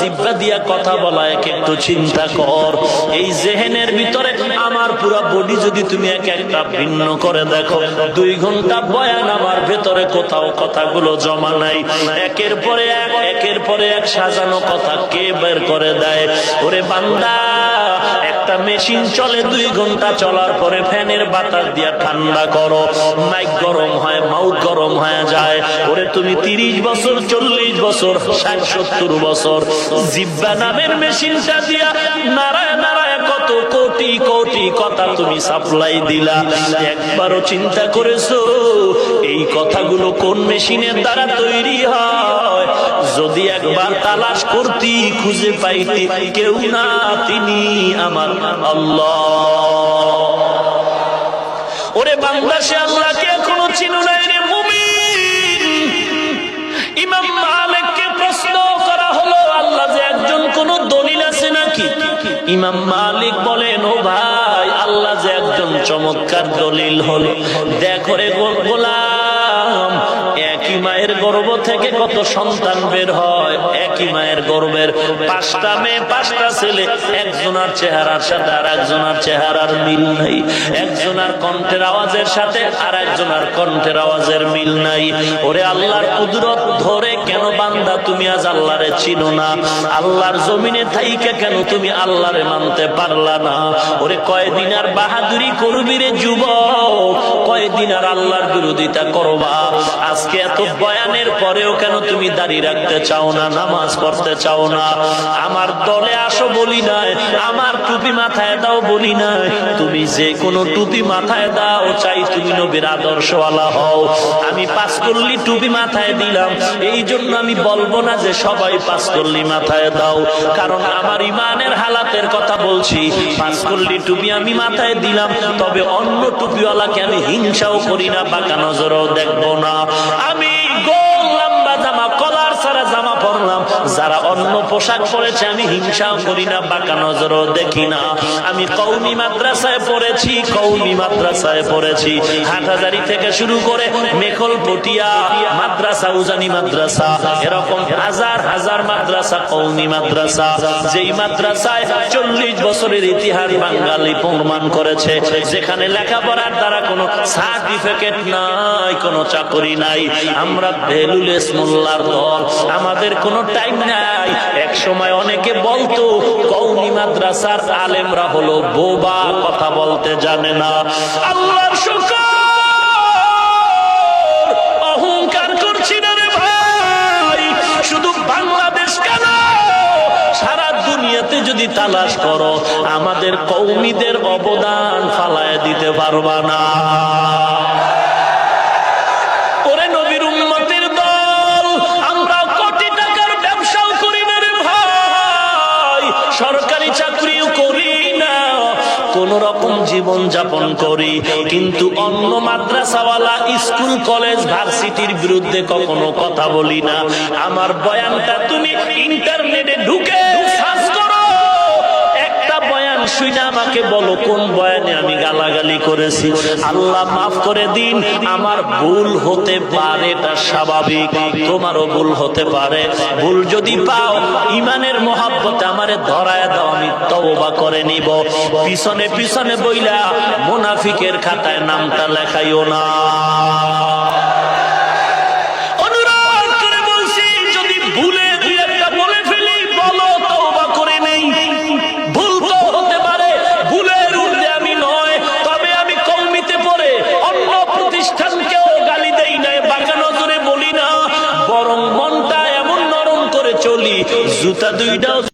জিব্বা দিয়া কথা বলা, এক একটু চিন্তা কর। এই জেহেনের ভিতরে আমার পুরা বডি যদি তুমি এক একটা ভিন্ন করে দেখো, দুই ঘণ্টা বয়ান আমার ভেতরে কোথাও কথাগুলো জমা নাই। একের পরে এক, একের পরে এক সাজানো কথা কে বের করে দেয়? ওরে বান্দা একটা মেশিন চলে, দুই ঘণ্টা চলার পরে ফ্যানের বাতাস দিয়া ঠান্ডা করো। মাইক গরম হয়, মাউথ গরম হয়ে যায়। ওরে তুমি তিরিশ বছর, চল্লিশ বছর, ষাট, সত্তর বছর। জিব্বা নামের মেশিনটা দিয়া নারায় নারায় কোটি কোটি কথা তুমি সাপ্লাই দিলা। একবারও চিন্তা করেছ, এই কথাগুলো কোন মেশিনের দ্বারা তৈরি হয়? যদি একবার তালাশ করতি, খুঁজে পাইতি কেউ না, তিনি আমার আল্লাহ। ওরে বাংলাদেশে আল্লাহকে এখনও চিনো নাই রে মুমিন। ইমাম ইমাম মালিক বলেন, ও ভাই, আল্লাহ যে একজন চমৎকার দলিল হলো। দেখো রে গোলাম, একই মায়ের গর্ভ থেকে কত সন্তান বের হয়। একই মায়ের গর্ভের পাঁচটা মেয়ে, পাঁচটা ছেলে, একজনার চেহারার সাথে আর একজনার চেহারার মিল নাই। একজনার কণ্ঠের আওয়াজের সাথে আর একজনার কণ্ঠের আওয়াজের মিল নাই। ওরে আল্লাহর কুদরত ধরে বান্দা, তুমি আজ আল্লাহরে চিনো না। আল্লাহর জমিনে থাইকে কেন তুমি আল্লাহরে মানতে পারলা না? ওরে, কয়দিন আর বাহাদুরি করবি রে যুবক? কয়দিন আর আল্লাহর বিরোধিতা করবা? আজকে এত বয়ানের পরেও কেন তুমি দাঁড়িয়ে রাখতে চাও না, নামাজ পড়তে চাও না? আমার দলে আসো বলি নাই, আমার টুপি মাথায় দাও বলি নাই। তুমি যে কোনো টুপি মাথায় দাও, চাই তুমি নবীর আদর্শওয়ালা হও। আমি পাঁচ করলি টুপি মাথায় দিলাম এই জন্য আমি বলব না যে সবাই পাঁচ কল্লি মাথায় দাও, কারণ আমার ইমানের হালাতের কথা বলছি। পাঁচ কল্লি টুপি আমি মাথায় দিলাম, তবে অন্য টুপিওয়ালাকে আমি হিংসাও করি না, বাঁকা নজরও দেখব না। পোশাক পরেছে, আমি হিংসাও করি না, বাঁকা নজরও দেখি না। আমি কৌমি মাদ্রাসায় পড়েছি কৌমি মাদ্রাসায় পড়েছি। হাটহাজারি থেকে শুরু করে মেখল পটিয়া মাদ্রাসা, উজানি মাদ্রাসা, এরকম হাজার হাজার মাদ্রাসা কৌমি মাদ্রাসা, যেই মাদ্রাসায় চল্লিশ বছরের ইতিহাস বাঙালি প্রমাণ করেছে, যেখানে লেখাপড়ার দ্বারা কোনো সার্টিফিকেট নাই, কোনো চাকরি নাই। আমরা ভ্যালুলেস মোল্লার দল, আমাদের কোনো টাইম নাই। এক সময় অনেকে বলতো কৌমি মাদ্রাসার আলেমরা হলো বোবা, কথা বলতে জানে না। আল্লাহর অহংকার করছি না রে ভাই। শুধু বাংলাদেশ কেন? সারা দুনিয়াতে যদি তালাশ করো, আমাদের কৌমিদের অবদান ফালায় দিতে পারবা না। সরকারি চাকরিও করি না। কোন রকম জীবন যাপন করি। কিন্তু অন্য মাদ্রাসাওয়ালা, স্কুল, কলেজ, ভার্সিটির বিরুদ্ধে কখনো কথা বলি না। আমার বয়ানটা, তুমি ইন্টারনেটে ঢুকে স্বাভাবিক। তোমারও ভুল হতে পারে। ভুল যদি পাও ইমানের মহাব্বতে আমারে ধরায় দাও, আমি করে নিব। পিছনে পিছনে বইলা মুনাফিকের খাতায় নামটা লেখাইও না। those